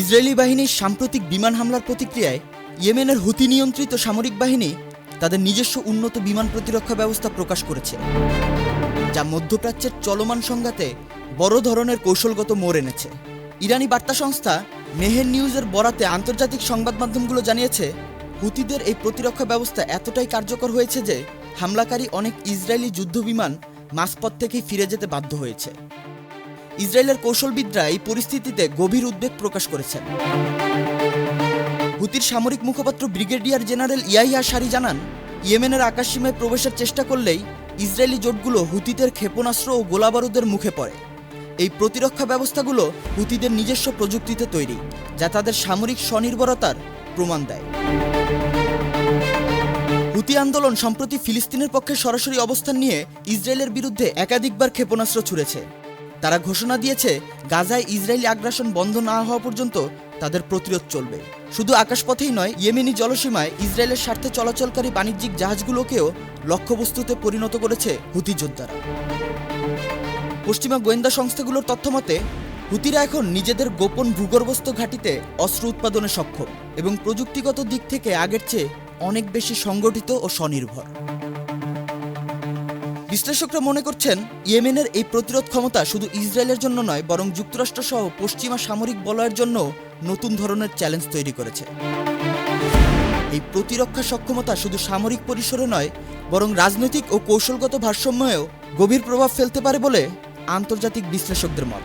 Israeli বাহিনীর সাম্প্রতিক বিমান হামলার প্রতিক্রিয়ায় ইয়েমেনের হুতি নিয়ন্ত্রিত সামরিক বাহিনী তাদের নিজস্ব উন্নত বিমান প্রতিরক্ষা ব্যবস্থা প্রকাশ করেছে, যা মধ্যপ্রাচ্যের চলমান সংঘাতে বড় ধরনের কৌশলগত মোড় এনেছে। ইরানি বার্তা সংস্থা মেহের নিউজের বরাতে আন্তর্জাতিক সংবাদ মাধ্যমগুলো জানিয়েছে, হুতিদের এই প্রতিরক্ষা ব্যবস্থা এতটাই কার্যকর হয়েছে যে হামলাকারী অনেক ইসরায়েলি যুদ্ধবিমান মাঝপথ থেকেই ফিরে যেতে বাধ্য হয়েছে। ইসরায়েলের কৌশলবিদরা এই পরিস্থিতিতে গভীর উদ্বেগ প্রকাশ করেছেন। হুতির সামরিক মুখপাত্র ব্রিগেডিয়ার জেনারেল ইয়াহিয়া সারি জানান, ইয়েমেনের আকাশসীমায় প্রবেশের চেষ্টা করলেই ইসরায়েলি জোটগুলো হুতিদের ক্ষেপণাস্ত্র ও গোলাবারুদের মুখে পড়ে। এই প্রতিরক্ষা ব্যবস্থাগুলো হুতিদের নিজস্ব প্রযুক্তিতে তৈরি, যা তাদের সামরিক স্বনির্ভরতার প্রমাণ দেয়। হুতি আন্দোলন সম্প্রতি ফিলিস্তিনের পক্ষে সরাসরি অবস্থান নিয়ে ইসরায়েলের বিরুদ্ধে একাধিকবার ক্ষেপণাস্ত্র ছুড়েছে। তারা ঘোষণা দিয়েছে, গাজায় ইসরায়েলি আগ্রাসন বন্ধ না হওয়া পর্যন্ত তাদের প্রতিরোধ চলবে। শুধু আকাশপথেই নয়, ইয়েমেনি জলসীমায় ইসরায়েলের স্বার্থে চলাচলকারী বাণিজ্যিক জাহাজগুলোকেও লক্ষ্যবস্তুতে পরিণত করেছে হুতি যোদ্ধারা। পশ্চিমা গোয়েন্দা সংস্থাগুলোর তথ্যমতে হুতিরা এখন নিজেদের গোপন ভূগর্ভস্থ ঘাঁটিতে অস্ত্র উৎপাদনে সক্ষম এবং প্রযুক্তিগত দিক থেকে আগের চেয়ে অনেক বেশি সংগঠিত ও স্বনির্ভর। বিশ্লেষকরা মনে করছেন, ইয়েমেনের এই প্রতিরোধ ক্ষমতা শুধু ইসরায়েলের জন্য নয়, বরং যুক্তরাষ্ট্র সহ পশ্চিমা সামরিক বলয়ের জন্য নতুন ধরনের চ্যালেঞ্জ তৈরি করেছে। এই প্রতিরক্ষা সক্ষমতা শুধু সামরিক পরিসরে নয়, বরং রাজনৈতিক ও কৌশলগত ভারসাম্যেও গভীর প্রভাব ফেলতে পারে বলে আন্তর্জাতিক বিশ্লেষকদের মত।